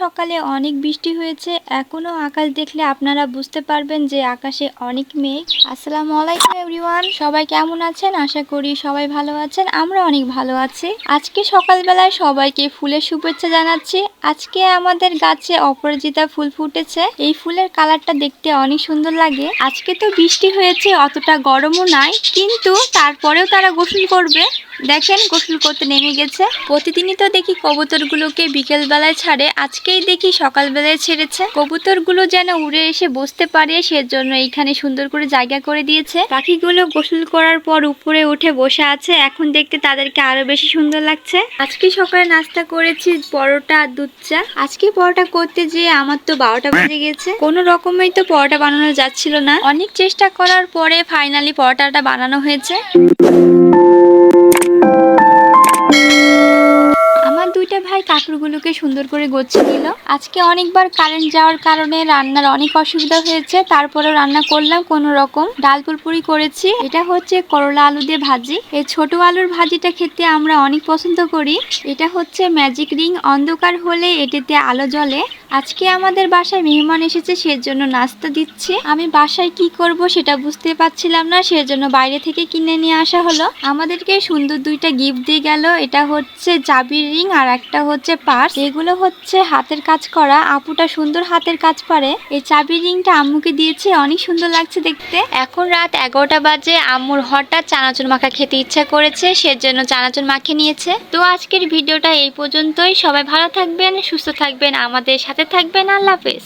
সকালে অনেক বৃষ্টি হয়েছে। এখনও আকাশ দেখলে আপনারা বুঝতে পারবেন যে আকাশে অনেক মেঘ। আসসালামু আলাইকুম এভরিওয়ান, সবাই কেমন আছেন? আশা করি সবাই ভালো আছেন, আমরা অনেক ভালো আছি। আজকে সকালবেলায় সবাইকে ফুলের শুভেচ্ছা জানাচ্ছি। আজকে আমাদের গাছে অপরাজিতা ফুল ফুটেছে। এই ফুলের কালারটা দেখতে অনেক সুন্দর লাগে। আজকে তো বৃষ্টি হয়েছে, অতটা গরমও নাই, কিন্তু তারপরেও তারা গোসল করবে। দেখেন, গোসল করতে নেমে গেছে। প্রতিদিনই তো দেখি কবুতরগুলোকে বিকেল বেলায় ছাড়ে, আজকেই দেখি সকালবেলায় ছেড়েছে। কবুতরগুলো যেন উড়ে এসে বসতে পারে, সেজন্য এইখানে সুন্দর করে জায়গা করে দিয়েছে। পাখিগুলো গোসল করার পর উপরে উঠে বসে আছে, এখন দেখতে তাদেরকে আরও বেশি সুন্দর লাগছে। আজকে সকালে নাস্তা করেছি পরোটা আর দুধ চা। আজকে পরোটা করতে যেয়ে আমার তো বারোটা বেজে গেছে। কোনো রকমেই তো পরোটা বানানো যাচ্ছিল না। অনেক চেষ্টা করার পরে ফাইনালি পরোটাটা বানানো হয়েছে। কাপড়গুলোকে সুন্দর করে গোছিয়ে নিল। আজকে অনেকবার কারেন্ট যাওয়ার কারণে রান্নার অনেক অসুবিধা হয়েছে, তারপরেও রান্না করলাম কোনো রকম। ডাল পুরপুরি করেছি। এটা হচ্ছে করলা আলু দিয়ে ভাজি। এই ছোট আলুর ভাজিটা খেতে আমরা অনেক পছন্দ করি। এটা হচ্ছে ম্যাজিক রিং অন্ধকার হলে এটিতে আলো জ্বলে। আজকে আমাদের বাসায় মেহমান এসেছে, সেজন্য নাস্তা দিচ্ছে। আমি বাসায় কি করব সেটা বুঝতে পারছিলাম না, সেজন্য বাইরে থেকে কিনে নিয়ে আসা হলো। আমাদেরকে সুন্দর দুইটা গিফট দিয়ে গেল। এটা হচ্ছে চাবির রিং আর একটা হচ্ছে পার্স এগুলো হচ্ছে হাতের কাজ করা। আপুটা সুন্দর হাতের কাজ পারে এই চাবি রিংটা আম্মুকে দিয়েছে। অনেক সুন্দর লাগছে দেখতে। এখন রাত এগারোটা বাজে। আম্মুর হঠাৎ চানাচুর মাখা খেতে ইচ্ছা করেছে, সেজন্য চানাচুর মাখে নিয়েছে। তো আজকের ভিডিওটা এই পর্যন্তই। সবাই ভালো থাকবেন, সুস্থ থাকবেন, আমাদের সাথে থাকবেন। আল্লাহ হাফেজ।